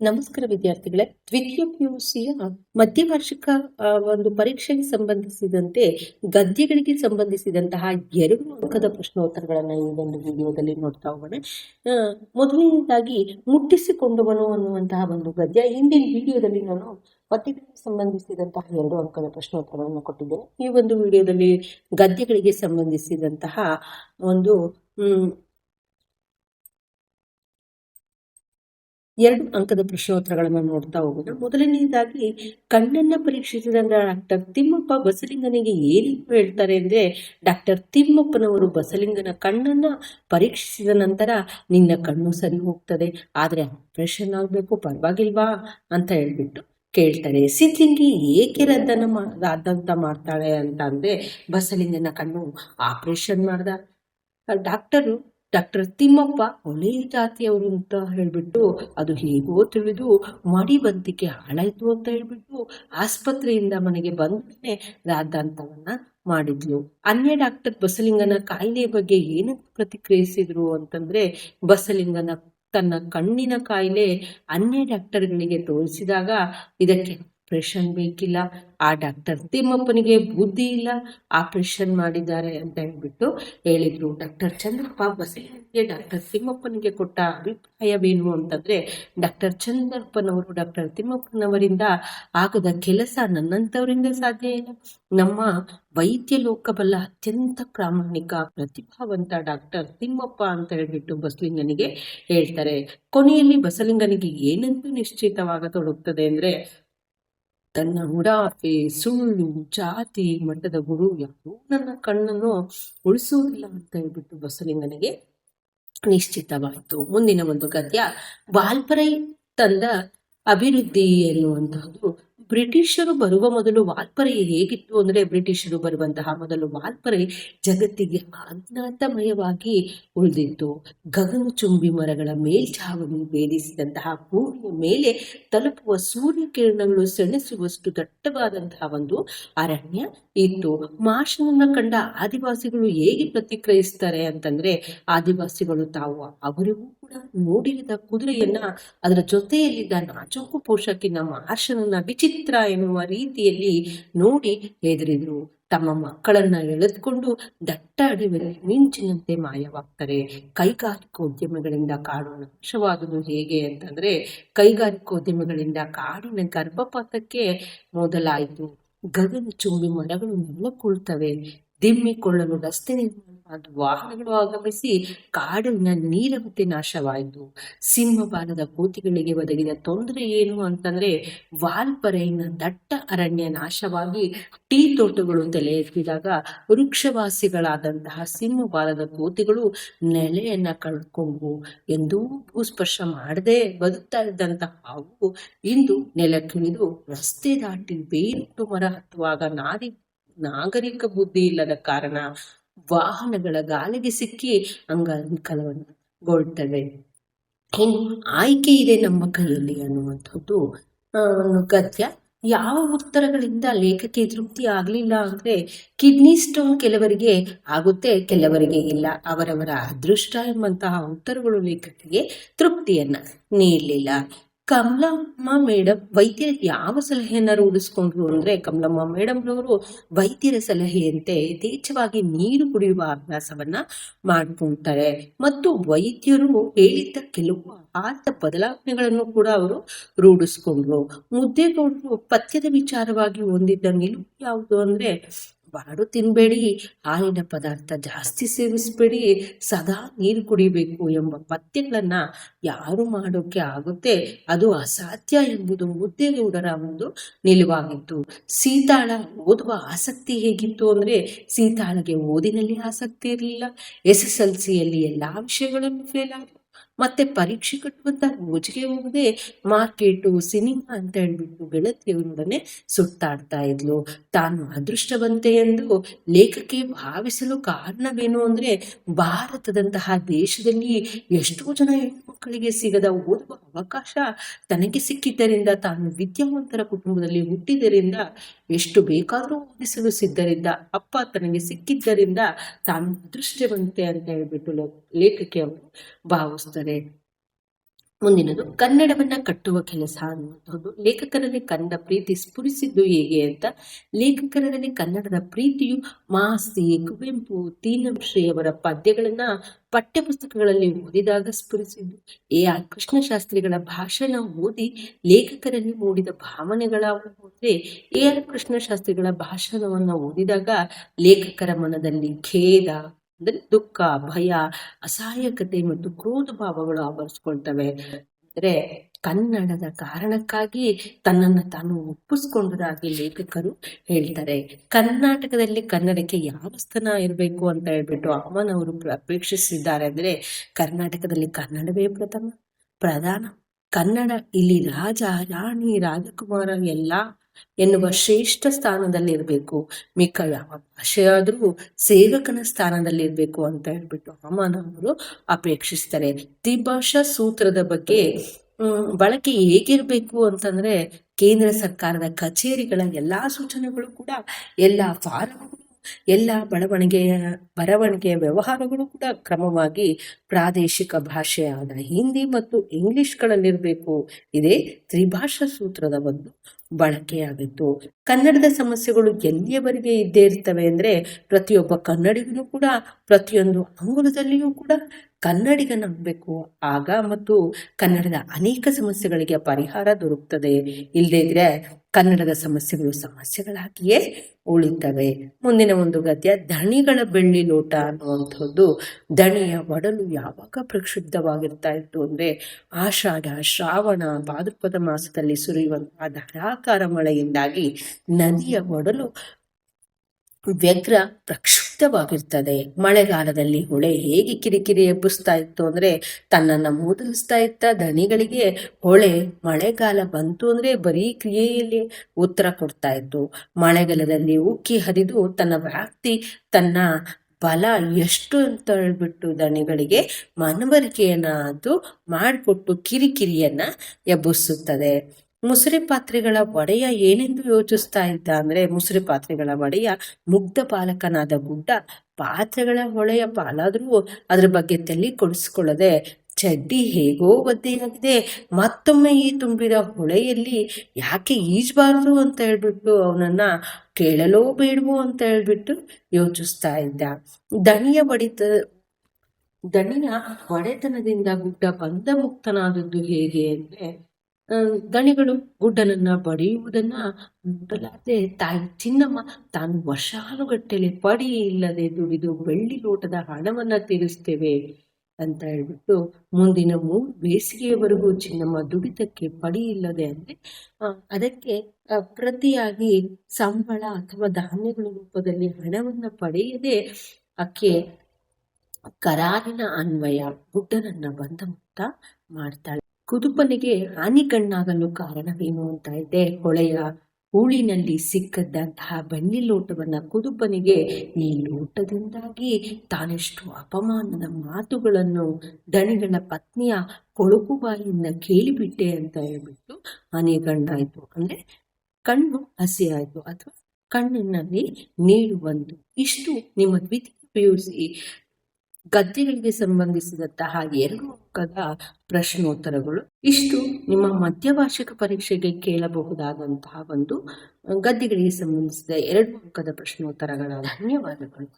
ನಮಸ್ಕಾರ ವಿದ್ಯಾರ್ಥಿಗಳೇ, ದ್ವಿತೀಯ ಪಿಯುಸಿಯ ಮಧ್ಯವಾರ್ಷಿಕ ಒಂದು ಪರೀಕ್ಷೆಗೆ ಸಂಬಂಧಿಸಿದಂತೆ, ಗದ್ಯಗಳಿಗೆ ಸಂಬಂಧಿಸಿದಂತಹ ಎರಡು ಅಂಕದ ಪ್ರಶ್ನೋತ್ತರಗಳನ್ನು ಈ ಒಂದು ವಿಡಿಯೋದಲ್ಲಿ ನೋಡ್ತಾ ಹೋಗೋಣ. ಮೊದಲನೇದಾಗಿ, ಮುಟ್ಟಿಸಿಕೊಂಡವನು ಅನ್ನುವಂತಹ ಒಂದು ಗದ್ಯ. ಹಿಂದಿನ ವಿಡಿಯೋದಲ್ಲಿ ನಾನು ಪದ್ಯಗಳಿಗೆ ಸಂಬಂಧಿಸಿದಂತಹ ಎರಡು ಅಂಕದ ಪ್ರಶ್ನೋತ್ತರಗಳನ್ನು ಕೊಟ್ಟಿದ್ದೇನೆ. ಈ ಒಂದು ವಿಡಿಯೋದಲ್ಲಿ ಗದ್ಯಗಳಿಗೆ ಸಂಬಂಧಿಸಿದಂತಹ ಒಂದು ಎರಡು ಅಂಕದ ಪ್ರಶ್ನೋತ್ತರಗಳನ್ನು ನೋಡ್ತಾ ಹೋಗೋಣ ಮೊದಲನೆಯದಾಗಿ ಕಣ್ಣನ್ನು ಪರೀಕ್ಷಿಸಿದ ಡಾಕ್ಟರ್ ತಿಮ್ಮಪ್ಪ ಬಸಲಿಂಗನಿಗೆ ಏನೇನು ಹೇಳ್ತಾರೆ ಅಂದರೆ, ಡಾಕ್ಟರ್ ತಿಮ್ಮಪ್ಪನವರು ಬಸಲಿಂಗನ ಕಣ್ಣನ್ನು ಪರೀಕ್ಷಿಸಿದ ನಂತರ, ನಿನ್ನ ಕಣ್ಣು ಸರಿ ಹೋಗ್ತದೆ, ಆದರೆ ಆಪರೇಷನ್ ಆಗಬೇಕು, ಪರವಾಗಿಲ್ವಾ ಅಂತ ಹೇಳ್ಬಿಟ್ಟು ಕೇಳ್ತಾರೆ. ಸಿದ್ಲಿಂಗಿ ಏಕೆ ರದ್ದನ ಮಾ- ಮಾಡ್ತಾಳೆ ಅಂತ ಅಂದರೆ, ಬಸಲಿಂಗನ ಕಣ್ಣು ಆಪರೇಷನ್ ಮಾಡ್ದ. ಡಾಕ್ಟರು ಡಾಕ್ಟರ್ ತಿಮ್ಮಪ್ಪ ಒಳ್ಳೆಯ ಜಾತಿಯವರು ಅಂತ ಹೇಳ್ಬಿಟ್ಟು ಅದು ಹೇಗೋ ತಿಳಿದು ಮಡಿವಂತಿಕೆ ಹಾಳಾಯ್ತು ಅಂತ ಹೇಳ್ಬಿಟ್ಟು ಆಸ್ಪತ್ರೆಯಿಂದ ಮನೆಗೆ ಬಂದೇ ರಾದ್ದಾಂತವನ್ನ ಮಾಡಿದ್ಲು. ಅನ್ಯ ಡಾಕ್ಟರ್ ಬಸಲಿಂಗನ ಕಾಯಿಲೆ ಬಗ್ಗೆ ಏನು ಪ್ರತಿಕ್ರಿಯಿಸಿದ್ರು ಅಂತಂದ್ರೆ ಬಸಲಿಂಗನ ತನ್ನ ಕಣ್ಣಿನ ಕಾಯಿಲೆ ಅನ್ಯ ಡಾಕ್ಟರ್ಗಳಿಗೆ ತೋರಿಸಿದಾಗ ಇದಕ್ಕೆ ಆಪರೇಷನ್ ಬೇಕಿಲ್ಲ, ಆ ಡಾಕ್ಟರ್ ತಿಮ್ಮಪ್ಪನಿಗೆ ಬುದ್ಧಿ ಇಲ್ಲ, ಆಪ್ರೇಷನ್ ಮಾಡಿದ್ದಾರೆ ಅಂತ ಹೇಳ್ಬಿಟ್ಟು ಹೇಳಿದ್ರು. ಡಾಕ್ಟರ್ ಚಂದ್ರಪ್ಪ ಬಸಲಿಂಗನಿಗೆ ಡಾಕ್ಟರ್ ತಿಮ್ಮಪ್ಪನಿಗೆ ಕೊಟ್ಟ ಅಭಿಪ್ರಾಯವೇನು ಅಂತಂದ್ರೆ, ಡಾಕ್ಟರ್ ಚಂದ್ರಪ್ಪನವರು, ಡಾಕ್ಟರ್ ತಿಮ್ಮಪ್ಪನವರಿಂದ ಆಗದ ಕೆಲಸ ನನ್ನಂಥವರಿಂದ ಸಾಧ್ಯ ಇಲ್ಲ. ನಮ್ಮ ವೈದ್ಯ ಲೋಕಬಲ್ಲ ಅತ್ಯಂತ ಪ್ರಾಮಾಣಿಕ, ಪ್ರತಿಭಾವಂತ ಡಾಕ್ಟರ್ ತಿಮ್ಮಪ್ಪ ಅಂತ ಹೇಳ್ಬಿಟ್ಟು ಬಸಲಿಂಗನಿಗೆ ಹೇಳ್ತಾರೆ. ಕೊನೆಯಲ್ಲಿ ಬಸಲಿಂಗನಿಗೆ ಏನಂತೂ ನಿಶ್ಚಿತವಾಗತೊಡಗುತ್ತದೆ ಅಂದ್ರೆ ತನ್ನ ಉಡಾಫೆ, ಸುಳ್ಳು, ಜಾತಿ, ಮಠದ ಗುರು ಯಾರೂ ನನ್ನ ಕಣ್ಣನ್ನು ಉಳಿಸುವುದಿಲ್ಲ ಅಂತ ಹೇಳ್ಬಿಟ್ಟು ಬಸಲಿಂಗನಿಗೆ ನಿಶ್ಚಿತವಾಯಿತು. ಮುಂದಿನ ಒಂದು ಗದ್ಯ ವಾಲ್ಪರೈ ತಂದ ಅಭಿವೃದ್ಧಿ ಎನ್ನುವಂತಹದ್ದು ಬ್ರಿಟಿಷರು ಬರುವ ಮೊದಲು ವಾಲ್ಪರೆ ಹೇಗಿತ್ತು ಅಂದ್ರೆ ಬ್ರಿಟಿಷರು ಬರುವಂತಹ ಮೊದಲು ವಾಲ್ಪರೆ ಜಗತ್ತಿಗೆ ಅಜ್ಞಾತಮಯವಾಗಿ ಉಳಿದಿತ್ತು. ಗಗನಚುಂಬಿ ಮರಗಳ ಮೇಲ್ಛಾವಣಿ ಭೇದಿಸಿದಂತಹ ಭೂಮಿಯ ಮೇಲೆ ತಲುಪುವ ಸೂರ್ಯ ಕಿರಣಗಳು ಸೆಣಸುವಷ್ಟು ದಟ್ಟವಾದಂತಹ ಒಂದು ಅರಣ್ಯ ಇತ್ತು. ಮಾರ್ಷನನ್ನ ಕಂಡ ಆದಿವಾಸಿಗಳು ಹೇಗೆ ಪ್ರತಿಕ್ರಿಯಿಸ್ತಾರೆ ಅಂತಂದ್ರೆ, ಆದಿವಾಸಿಗಳು ತಾವು ಅವರಿಗೂ ಕೂಡ ನೋಡಿರದ ಕುದುರೆಯನ್ನ ಅದರ ಜೊತೆಯಲ್ಲಿದ್ದ ನಾಚೋಕು ಪೋಷಕಿನ ಮಾರ್ಷನನ್ನ ವಿಚಿತ್ರ ಎನ್ನುವ ರೀತಿಯಲ್ಲಿ ನೋಡಿ ಹೆದರಿದ್ರು. ತಮ್ಮ ಮಕ್ಕಳನ್ನ ಎಳೆದುಕೊಂಡು ದಟ್ಟ ಅಡವಿಯಲ್ಲಿ ಮಿಂಚಿನಂತೆ ಮಾಯವಾಗ್ತಾರೆ. ಕೈಗಾರಿಕೋದ್ಯಮಗಳಿಂದ ಕಾಡು ನಾಶವಾದುದು ಹೇಗೆ ಅಂತಂದ್ರೆ ಕೈಗಾರಿಕೋದ್ಯಮಗಳಿಂದ ಕಾಡಿನ ಗರ್ಭಪಾತಕ್ಕೆ ಮೊದಲಾಯಿತು. ಗಗನ, ಚುಂಬಿ ಮರಗಳು ನೆಲಕೊಳ್ತವೆ ದಿಮ್ಮಿಕೊಳ್ಳಲು ರಸ್ತೆ ನಿರ್ಮಾಣವಾದ ವಾಹನಗಳು ಆಗಮಿಸಿ ಕಾಡಿನ ನೀರವತೆ ನಾಶವಾಯಿತು. ಸಿಂಹಬಾಲದ ಕೋತಿಗಳಿಗೆ ಒದಗಿದ ತೊಂದರೆ ಏನು ಅಂತಂದ್ರೆ ವಾಲ್ಪರೆಯಿಂದ ದಟ್ಟ ಅರಣ್ಯ ನಾಶವಾಗಿ ಟೀ ತೋಟಗಳು ತಲೆ ಎತ್ತಿದಾಗ ವೃಕ್ಷವಾಸಿಗಳಾದಂತಹ ಸಿಂಹಬಾಲದ ಕೋತಿಗಳು ನೆಲೆಯನ್ನ ಕಳ್ಕೊಂಡು ಎಂದೂ ಭೂಸ್ಪರ್ಶ ಮಾಡದೆ ಬದುಕ್ತಾ ಇದ್ದಂತಹ ಅವು ಇಂದು ನೆಲಕ್ಕಿಳಿದು ರಸ್ತೆ ದಾಟಿ ಬೇರೊಂದು ಮರ ಹತ್ತುವಾಗ ನಾರಿ ನಾಗರಿಕ ಬುದ್ಧಿ ಇಲ್ಲದ ಕಾರಣ ವಾಹನಗಳ ಗಾಲಿಗೆ ಸಿಕ್ಕಿ ಅಂಗವಿಕಲಗೊಳ್ತವೆ ಇನ್ನು ಆಯ್ಕೆ ಇದೆ ನಮ್ಮ ಕೈಯಲ್ಲಿ ಅನ್ನುವಂಥದ್ದು. ಗದ್ಯ ಯಾವ ಉತ್ತರಗಳಿಂದ ಲೇಖಕ್ಕೆ ತೃಪ್ತಿ ಆಗಲಿಲ್ಲ ಅಂದ್ರೆ ಕಿಡ್ನಿ ಸ್ಟೋನ್ ಕೆಲವರಿಗೆ ಆಗುತ್ತೆ, ಕೆಲವರಿಗೆ ಇಲ್ಲ. ಅವರವರ ಅದೃಷ್ಟ ಎಂಬಂತಹ ಉತ್ತರಗಳು ಲೇಖಕಿಗೆ ತೃಪ್ತಿಯನ್ನ ನೀಡಲಿಲ್ಲ. ಕಮಲಮ್ಮ ಮೇಡಮ್ ವೈದ್ಯರ ಯಾವ ಸಲಹೆಯನ್ನ ರೂಢಿಸ್ಕೊಂಡ್ರು ಅಂದ್ರೆ ಕಮಲಮ್ಮ ಮೇಡಮ್ರವರು ವೈದ್ಯರ ಸಲಹೆಯಂತೆ ಯಥೇಚ್ಛವಾಗಿ ನೀರು ಕುಡಿಯುವ ಅಭ್ಯಾಸವನ್ನ ಮಾಡಿಕೊಳ್ತಾರೆ ಮತ್ತು ವೈದ್ಯರು ಹೇಳಿದ್ದ ಕೆಲವು ಆತ ಬದಲಾವಣೆಗಳನ್ನು ಕೂಡ ಅವರು ರೂಢಿಸ್ಕೊಂಡ್ರು. ಮುದ್ದೆಗೌಡರು ಪಥ್ಯದ ವಿಚಾರವಾಗಿ ಹೊಂದಿದ್ದ ನಿಲುವು ಯಾವುದು ಅಂದ್ರೆ ಬಾಡು ತಿನ್ನಬೇಡಿ ಹಾಲಿನ ಪದಾರ್ಥ ಜಾಸ್ತಿ ಸೇವಿಸಬೇಡಿ, ಸದಾ ನೀರು ಕುಡಿಬೇಕು ಎಂಬ ಪಥ್ಯಗಳನ್ನು ಯಾರು ಮಾಡೋಕೆ ಆಗುತ್ತೆ? ಅದು ಅಸಾಧ್ಯ ಎಂಬುದು ಮುದ್ದೇಗೌಡರ ಒಂದು ನಿಲುವಾಗಿತ್ತು. ಸೀತಾಳ ಓದುವ ಆಸಕ್ತಿ ಹೇಗಿತ್ತು ಅಂದ್ರೆ, ಸೀತಾಳಗೆ ಓದಿನಲ್ಲಿ ಆಸಕ್ತಿ ಇರಲಿಲ್ಲ, ಎಸ್ ಎಸ್ ಎಲ್ ಸಿಯಲ್ಲಿ ಎಲ್ಲಾ ವಿಷಯಗಳನ್ನು ಫೇಲ್ ಆದ್ರು ಮತ್ತೆ ಪರೀಕ್ಷೆ ಕಟ್ಟುವಂತ ಗೋಜಿಗೆ ಹೋಗದೆ ಮಾರ್ಕೆಟು, ಸಿನಿಮಾ ಅಂತ ಹೇಳ್ಬಿಟ್ಟು ಗೆಳತಿಯವರೊಡನೆ ಸುತ್ತಾಡ್ತಾ ಇದ್ಲು. ತಾನು ಅದೃಷ್ಟವಂತೆ ಎಂದು ಲೇಖಕಿ ಭಾವಿಸಲು ಕಾರಣವೇನು ಅಂದ್ರೆ ಭಾರತದಂತಹ ದೇಶದಲ್ಲಿ ಎಷ್ಟೋ ಜನ ಹೆಣ್ಮಕ್ಕಳಿಗೆ ಸಿಗದ ಓದುವ ಅವಕಾಶ ತನಗೆ ಸಿಕ್ಕಿದ್ದರಿಂದ, ತಾನು ವಿದ್ಯಾವಂತರ ಕುಟುಂಬದಲ್ಲಿ ಹುಟ್ಟಿದ್ದರಿಂದ, ಎಷ್ಟು ಬೇಕಾದರೂ ಓದಿಸಲು ಸಿದ್ಧರಿಂದ, ಅಪ್ಪ ತನಗೆ ಸಿಕ್ಕಿದ್ದರಿಂದ ತಾನು ಅದೃಷ್ಟವಂತೆ ಅಂತ ಹೇಳ್ಬಿಟ್ಟು ಲೇಖಕಿ ಅವರು ಭಾವಿಸ್ತಾರೆ. ಮುಂದಿನದು, ಕನ್ನಡವನ್ನ ಕಟ್ಟುವ ಕೆಲಸ ಅನ್ನುವಂಥದ್ದು ಲೇಖಕರಲ್ಲಿ ಕನ್ನಡ ಪ್ರೀತಿ ಸ್ಫುರಿಸಿದ್ದು ಹೇಗೆ ಅಂತ, ಲೇಖಕರಲ್ಲಿ ಕನ್ನಡದ ಪ್ರೀತಿಯು ಮಾಸ್ತಿ ಕುವೆಂಪು ತೀನಂಶ್ರೀಯವರ ಪದ್ಯಗಳನ್ನ ಪಠ್ಯಪುಸ್ತಕಗಳಲ್ಲಿ ಓದಿದಾಗ ಸ್ಫುರಿಸಿದ್ದು. ಎ ಆರ್ ಕೃಷ್ಣಶಾಸ್ತ್ರಿಗಳ ಭಾಷಣ ಓದಿ ಲೇಖಕರಲ್ಲಿ ಮೂಡಿದ ಭಾವನೆಗಳಾವು ಎ ಆರ್ ಕೃಷ್ಣಶಾಸ್ತ್ರಿಗಳ ಭಾಷಣವನ್ನು ಓದಿದಾಗ ಲೇಖಕರ ಮನದಲ್ಲಿ ಖೇದ ಅಂದ್ರೆ ದುಃಖ, ಭಯ, ಅಸಹಾಯಕತೆ ಮತ್ತು ಕ್ರೋಧ ಭಾವಗಳು ಆವರಿಸ್ಕೊಳ್ತವೆ. ಅಂದ್ರೆ ಕನ್ನಡದ ಕಾರಣಕ್ಕಾಗಿ ತನ್ನನ್ನು ತಾನು ಒಪ್ಪಿಸ್ಕೊಂಡದಾಗಿ ಲೇಖಕರು ಹೇಳ್ತಾರೆ. ಕರ್ನಾಟಕದಲ್ಲಿ ಕನ್ನಡಕ್ಕೆ ಯಾವ ಸ್ಥಾನ ಇರಬೇಕು ಅಂತ ಹೇಳ್ಬಿಟ್ಟು ಅಮ್ಮನವರು ಅಪೇಕ್ಷಿಸಿದ್ದಾರೆ ಅಂದ್ರೆ ಕರ್ನಾಟಕದಲ್ಲಿ ಕನ್ನಡವೇ ಪ್ರಥಮ, ಪ್ರಧಾನ. ಕನ್ನಡ, ಇಲ್ಲಿ ರಾಜ, ರಾಣಿ, ರಾಜಕುಮಾರ, ಎಲ್ಲ ಎನ್ನುವ ಶ್ರೇಷ್ಠ ಸ್ಥಾನದಲ್ಲಿರಬೇಕು. ಮಿಕ್ಕ ಯಾವ ಭಾಷೆಯಾದರೂ ಸೇವಕನ ಸ್ಥಾನದಲ್ಲಿರಬೇಕು ಅಂತ ಹೇಳ್ಬಿಟ್ಟು ಅವರು ಅಪೇಕ್ಷಿಸ್ತಾರೆ. ದ್ವಿಭಾಷಾ ಸೂತ್ರದ ಬಗ್ಗೆ ಬಳಕೆ ಹೇಗಿರಬೇಕು ಅಂತಂದ್ರೆ ಕೇಂದ್ರ ಸರ್ಕಾರದ ಕಚೇರಿಗಳ ಎಲ್ಲಾ ಸೂಚನೆಗಳು ಕೂಡ ಎಲ್ಲಾ ಫಾರಮ್ಗಳು ಎಲ್ಲ ಬೆಳವಣಿಗೆಯ ಬರವಣಿಗೆಯ ವ್ಯವಹಾರಗಳು ಕೂಡ ಕ್ರಮವಾಗಿ ಪ್ರಾದೇಶಿಕ ಭಾಷೆಯಾದ ಹಿಂದಿ ಮತ್ತು ಇಂಗ್ಲಿಷ್ಗಳಲ್ಲಿರಬೇಕು. ಇದೇ ತ್ರಿಭಾಷಾ ಸೂತ್ರದ ಒಂದು ಬಳಕೆಯಾಗಿತ್ತು. ಕನ್ನಡದ ಸಮಸ್ಯೆಗಳು ಎಲ್ಲಿಯವರೆಗೆ ಇದ್ದೇ ಇರ್ತವೆ ಅಂದರೆ ಪ್ರತಿಯೊಬ್ಬ ಕನ್ನಡಿಗನೂ ಕೂಡ ಪ್ರತಿಯೊಂದು ಅಂಗುಲದಲ್ಲಿಯೂ ಕೂಡ ಕನ್ನಡಿಗನಾಗಬೇಕು ಆಗ ಮತ್ತು ಕನ್ನಡದ ಅನೇಕ ಸಮಸ್ಯೆಗಳಿಗೆ ಪರಿಹಾರ ದೊರಕುತ್ತದೆ ಇಲ್ಲದೇ ಇದ್ರೆ ಕನ್ನಡದ ಸಮಸ್ಯೆಗಳು ಸಮಸ್ಯೆಗಳಾಗಿಯೇ ಉಳಿತವೆ. ಮುಂದಿನ ಒಂದು ಗದ್ಯ, ದಣಿಗಳ ಬೆಳ್ಳಿ ಲೋಟ ಅನ್ನುವಂಥದ್ದು. ದಣಿಯ ಒಡಲು ಯಾವಾಗ ಪ್ರಕ್ಷುಬ್ಧವಾಗಿರ್ತಾ ಇತ್ತು ಅಂದರೆ ಆಷಾಢ, ಶ್ರಾವಣ, ಭಾದ್ರಪದ ಮಾಸದಲ್ಲಿ ಸುರಿಯುವಂತಹ ಧಾರಾಕಾರ ಮಳೆಯಿಂದಾಗಿ ನದಿಯ ಒಡಲು ವ್ಯಗ್ರ ಪ್ರಕ್ಷುಬ್ಧವಾಗಿರ್ತದೆ ಮಳೆಗಾಲದಲ್ಲಿ ಹೊಳೆ ಹೇಗೆ ಕಿರಿಕಿರಿ ಎಬ್ಬಿಸ್ತಾ ಇತ್ತು ಅಂದ್ರೆ ತನ್ನನ್ನು ಮೂದಲಿಸ್ತಾ ಇತ್ತ ದಣಿಗಳಿಗೆ ಹೊಳೆ ಮಳೆಗಾಲ ಬಂತು ಅಂದ್ರೆ ಬರೀ ಕ್ರಿಯೆಯಲ್ಲಿ ಉತ್ತರ ಕೊಡ್ತಾ ಇತ್ತು. ಮಳೆಗಾಲದಲ್ಲಿ ಉಕ್ಕಿ ಹರಿದು ತನ್ನ ವ್ಯಾಪ್ತಿ, ತನ್ನ ಬಲ ಎಷ್ಟು ಅಂತ ಹೇಳ್ಬಿಟ್ಟು ದಣಿಗಳಿಗೆ ಮನವರಿಕೆಯನ್ನ ಅದು ಮಾಡಿಕೊಟ್ಟು ಕಿರಿಕಿರಿಯನ್ನ ಎಬ್ಬಿಸುತ್ತದೆ. ಮುಸುರೆ ಪಾತ್ರೆಗಳ ಒಡೆಯ ಏನೆಂದು ಯೋಚಿಸ್ತಾ ಇದ್ದ ಅಂದ್ರೆ ಮುಸುರಿ ಪಾತ್ರೆಗಳ ಒಡೆಯ ಮುಗ್ಧ ಪಾಲಕನಾದ ಗುಡ್ಡ ಪಾತ್ರೆಗಳ ಹೊಳೆಯ ಪಾಲಾದ್ರೂ ಅದ್ರ ಬಗ್ಗೆ ತಲೆ ಕೊಡಿಸ್ಕೊಳ್ಳದೆ ಚಡ್ಡಿ ಹೇಗೋ ಒದ್ದೆಯಾಗಿದೆ. ಮತ್ತೊಮ್ಮೆ ಈ ತುಂಬಿದ ಹೊಳೆಯಲ್ಲಿ ಯಾಕೆ ಈಜಬಾರದು ಅಂತ ಹೇಳ್ಬಿಟ್ಟು ಅವನನ್ನ ಕೇಳಲೋ ಬೇಡವೋ ಅಂತ ಹೇಳ್ಬಿಟ್ಟು ಯೋಚಿಸ್ತಾ ಇದ್ದ. ದಣಿಯ ಬಡಿತ ದಣಿಯ ಒಡೆತನದಿಂದ ಗುಡ್ಡ ಬಂದ ಮುಕ್ತನಾದದ್ದು ಹೇಗೆ ಅಂದ್ರೆ ದಣಿಗಳು ಗುಡ್ಡನನ್ನ ಬಡಿಯುವುದನ್ನ ನೋಡಲಾದೆ ತಾಯಿ ಚಿನ್ನಮ್ಮ ತಾನು ವರ್ಷಾನುಗಟ್ಟಲೆ ಪಡಿ ಇಲ್ಲದೆ ದುಡಿದು ಬೆಳ್ಳಿ ಲೋಟದ ಹಣವನ್ನ ತೀರಿಸ್ತೇವೆ ಅಂತ ಹೇಳ್ಬಿಟ್ಟು ಮುಂದಿನ ಮೂರು ಬೇಸಿಗೆಯವರೆಗೂ ಚಿನ್ನಮ್ಮ ದುಡಿತಕ್ಕೆ ಪಡಿ ಇಲ್ಲದೆ ಅಂದ್ರೆ ಅದಕ್ಕೆ ಪ್ರತಿಯಾಗಿ ಸಂಬಳ ಅಥವಾ ಧಾನ್ಯಗಳ ರೂಪದಲ್ಲಿ ಹಣವನ್ನ ಪಡೆಯದೆ ಅಕ್ಕೆ ಕರಾರಿನ ಅನ್ವಯ ಗುಡ್ಡನನ್ನ ಬಂದ ಮುಕ್ತ ಮಾಡ್ತಾಳೆ. ಕುದುಪನಿಗೆ ಹಾನಿ ಕಣ್ಣಾಗಲು ಕಾರಣವೇನು ಅಂತ ಇದೆ? ಹೊಳೆಯ ಹೂಳಿನಲ್ಲಿ ಸಿಕ್ಕದ್ದಂತಹ ಬೆಣ್ಣಿ ಲೋಟವನ್ನ ಕುದುಪನಿಗೆ ಈ ಲೋಟದಿಂದಾಗಿ ತಾನೆಷ್ಟು ಅಪಮಾನದ ಮಾತುಗಳನ್ನು ದಣಿಗಳ ಪತ್ನಿಯ ಕೊಳಕು ಬಾಯಿಯಿಂದ ಕೇಳಿಬಿಟ್ಟೆ ಅಂತ ಹೇಳ್ಬಿಟ್ಟು ಗಣ್ಣಾಯ್ತು ಅಂದ್ರೆ ಕಣ್ಣು ಹಸಿ ಅಥವಾ ಕಣ್ಣಿನಲ್ಲಿ ನೀರು ಬಂತು. ಇಷ್ಟು ನಿಮ್ಮ ದ್ವಿತೀಯ ಪಿಯುಸಿ. ಗದ್ದೆಗಳಿಗೆ ಸಂಬಂಧಿಸಿದಂತಹ ಎರಡು ಮುಖದ ಪ್ರಶ್ನೋತ್ತರಗಳು. ಇಷ್ಟು ನಿಮ್ಮ ಮಧ್ಯವಾರ್ಷಿಕ ಪರೀಕ್ಷೆಗೆ ಕೇಳಬಹುದಾದಂತಹ ಒಂದು ಗದ್ದೆಗಳಿಗೆ ಸಂಬಂಧಿಸಿದ ಎರಡು ಅಂಕದ ಪ್ರಶ್ನೋತ್ತರಗಳ ಧನ್ಯವಾದಗಳು.